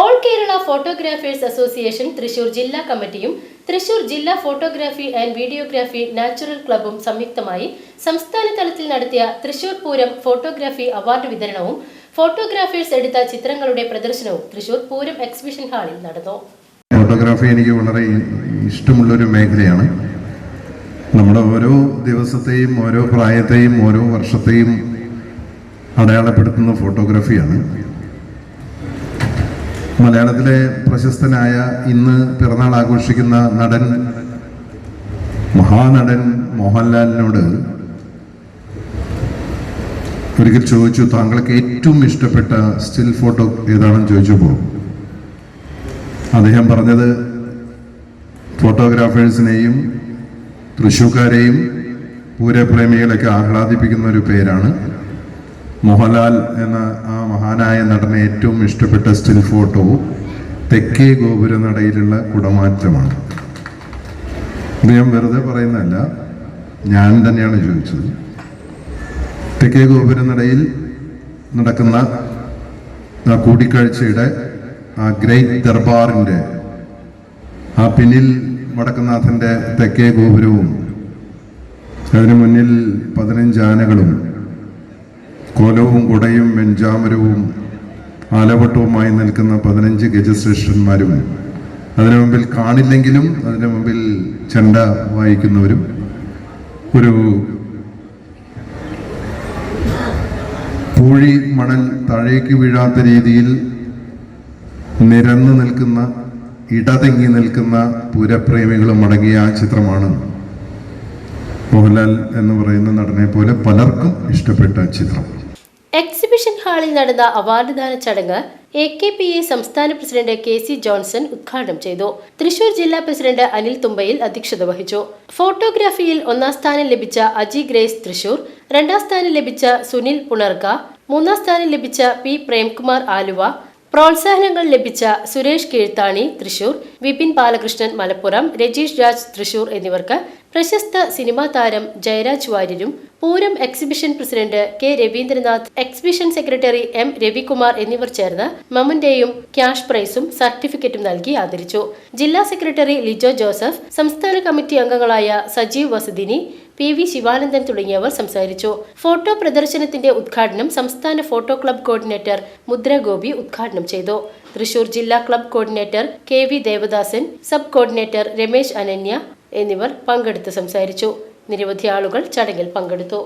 all Kerala photographers association Thrissur ജില്ലാ കമ്മിറ്റിയും തൃശൂർ ജില്ലാ ഫോട്ടോഗ്രാഫി ആൻഡ് വീഡിയോഗ്രാഫി നാച്ചുറൽ ക്ലബ്ബും സംയുക്തമായി സംസ്ഥാന തലത്തിൽ നടത്തിയ തൃശൂർ പൂരം ഫോട്ടോഗ്രാഫി അവാർഡ് വിതരണവും ഫോട്ടോഗ്രാഫേഴ്സ് എടുത്ത ചിത്രങ്ങളുടെ പ്രദർശനവും തൃശൂർ പൂരം എക്സിബിഷൻ ഹാളിൽ നടന്നു. ഫോട്ടോഗ്രാഫി എനിക്ക് വളരെ ഇഷ്ടമുള്ളൊരു മേഖലയാണ്. നമ്മുടെ ഓരോ ദിവസത്തെയും ഓരോ പ്രായത്തെയും ഓരോ വർഷത്തെയും അടയാളപ്പെടുത്തുന്ന ഫോട്ടോഗ്രാഫിയാണ്. മലയാളത്തിലെ പ്രശസ്തനായ ഇന്ന് പിറന്നാൾ ആഘോഷിക്കുന്ന നടൻ മഹാനടൻ മോഹൻലാലിനോട് ഒരിക്കൽ ചോദിച്ചു താങ്കൾക്ക് ഏറ്റവും ഇഷ്ടപ്പെട്ട സ്റ്റിൽ ഫോട്ടോ ഏതാണെന്ന് ചോദിച്ചപ്പോൾ അദ്ദേഹം പറഞ്ഞത് ഫോട്ടോഗ്രാഫേഴ്സിനെയും തൃശ്ശൂക്കാരെയും പൂരപ്രേമികളെയൊക്കെ ആഹ്ലാദിപ്പിക്കുന്ന ഒരു പേരാണ് മോഹൻലാൽ എന്ന ആ മഹാനായ നടനെ ഏറ്റവും ഇഷ്ടപ്പെട്ട സ്റ്റിൽ ഫോട്ടോ തെക്കേ ഗോപുര നടയിലുള്ള കുടമാറ്റമാണ്. ഇത് ഞാൻ വെറുതെ പറയുന്നതല്ല ഞാൻ തന്നെയാണ് ചോദിച്ചത്. തെക്കേ ഗോപുര നടയിൽ നടക്കുന്ന ആ കൂടിക്കാഴ്ചയുടെ ആ ഗ്രേറ്റ് ദർബാറിന്റെ ആ പിന്നിൽ വടക്കുന്നാഥന്റെ തെക്കേ ഗോപുരവും അതിനു മുന്നിൽ പതിനഞ്ച് ആനകളും കോലവും കുടയും വെഞ്ചാമരവും ആലവട്ടവുമായി നിൽക്കുന്ന പതിനഞ്ച് ഗജശ്രേഷ്ഠന്മാരും അതിനു മുമ്പിൽ കാണില്ലെങ്കിലും അതിനു മുമ്പിൽ ചെണ്ട വായിക്കുന്നവരും ഒരു പൂഴി മണൽ താഴേക്ക് വീഴാത്ത രീതിയിൽ നിരന്നു നിൽക്കുന്ന ഇടതെങ്ങി നിൽക്കുന്ന പൂരപ്രേമികളും അടങ്ങിയ ആ ചിത്രമാണ് മോഹൻലാൽ എന്ന് പറയുന്ന നടനെ പോലെ പലർക്കും ഇഷ്ടപ്പെട്ട ചിത്രം. ഹാളിൽ നടന്ന അവാർഡ്ദാന ചടങ്ങ് എ കെ പി എ സംസ്ഥാന പ്രസിഡന്റ് കെ സി ജോൺസൺ ഉദ്ഘാടനം ചെയ്തു. തൃശൂർ ജില്ലാ പ്രസിഡന്റ് അനിൽ തുമ്പയിൽ അധ്യക്ഷത വഹിച്ചു. ഫോട്ടോഗ്രാഫിയിൽ ഒന്നാം സ്ഥാനം ലഭിച്ച അജി ഗ്രേസ് തൃശൂർ രണ്ടാം സ്ഥാനം ലഭിച്ച സുനിൽ പുണർക്ക മൂന്നാം സ്ഥാനം ലഭിച്ച പി പ്രേംകുമാർ ആലുവ പ്രോത്സാഹനങ്ങൾ ലഭിച്ച സുരേഷ് കീഴ്ത്താണി തൃശൂർ വിപിൻ ബാലകൃഷ്ണൻ മലപ്പുറം രജീഷ് രാജ് തൃശൂർ എന്നിവർക്ക് പ്രശസ്ത സിനിമാ താരം Jayaraj വാര്യരും Pooram exhibition president K Raveendranath exhibition secretary M Ravikumar എന്നിവർ ചേർന്ന് മമന്റെയും ക്യാഷ് പ്രൈസും സർട്ടിഫിക്കറ്റും നൽകി ആദരിച്ചു. ജില്ലാ സെക്രട്ടറി ലിജോ ജോസഫ് സംസ്ഥാന കമ്മിറ്റി അംഗങ്ങളായ സജീവ് വസുദിനി പി വി ശിവാനന്ദൻ തുടങ്ങിയവർ സംസാരിച്ചു. ഫോട്ടോ പ്രദർശനത്തിന്റെ ഉദ്ഘാടനം സംസ്ഥാന ഫോട്ടോ ക്ലബ് കോർഡിനേറ്റർ മുദ്ര ഗോപി ഉദ്ഘാടനം ചെയ്തു. തൃശൂർ ജില്ലാ club coordinator K V Devadasan sub coordinator Ramesh Ananya എന്നിവർ പങ്കെടുത്ത് സംസാരിച്ചു. നിരവധി ആളുകൾ ചടങ്ങിൽ പങ്കെടുത്തു.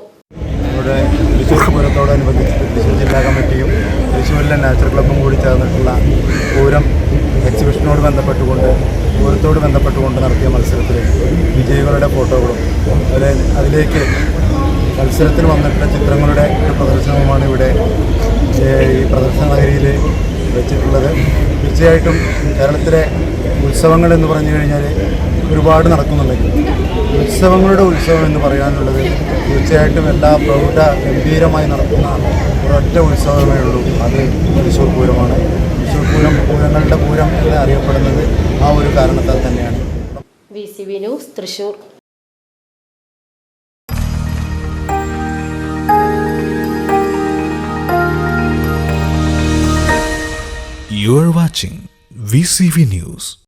ജില്ലാ കമ്മിറ്റിയും തൃശ്ശൂരിലെ നാച്ചുറൽ ക്ലബ്ബും കൂടി ചേർന്നിട്ടുള്ള പൂരം എക്സിബിഷനോട് ബന്ധപ്പെട്ടുകൊണ്ട് പൂരത്തോട് ബന്ധപ്പെട്ടുകൊണ്ട് നടത്തിയ മത്സരത്തിൽ വിജയികളുടെ ഫോട്ടോകളും അതിലെ അതിലേക്ക് മത്സരത്തിൽ വന്നിട്ടുള്ള ചിത്രങ്ങളുടെ ഒരു പ്രദർശനവുമാണ് ഇവിടെ ഈ പ്രദർശന നഗരിയിൽ വെച്ചിട്ടുള്ളത്. തീർച്ചയായിട്ടും കേരളത്തിലെ ഉത്സവങ്ങൾ എന്ന് പറഞ്ഞു കഴിഞ്ഞാൽ ഒരുപാട് നടക്കുന്നുണ്ടെങ്കിൽ ഉത്സവങ്ങളുടെ ഉത്സവം എന്ന് പറയാനുള്ളത് തീർച്ചയായിട്ടും എല്ലാ പ്രൗഢ ഗംഭീരമായി നടക്കുന്ന ഒരൊറ്റ ഉത്സവമേ ഉള്ളൂ. അത് തൃശ്ശൂർ പൂരമാണ്. തൃശ്ശൂർ പൂരം പൂരങ്ങളുടെ പൂരം എന്ന് അറിയപ്പെടുന്നത് ആ ഒരു കാരണത്താൽ തന്നെയാണ്. V C V news Thrissur You are watching VCV News.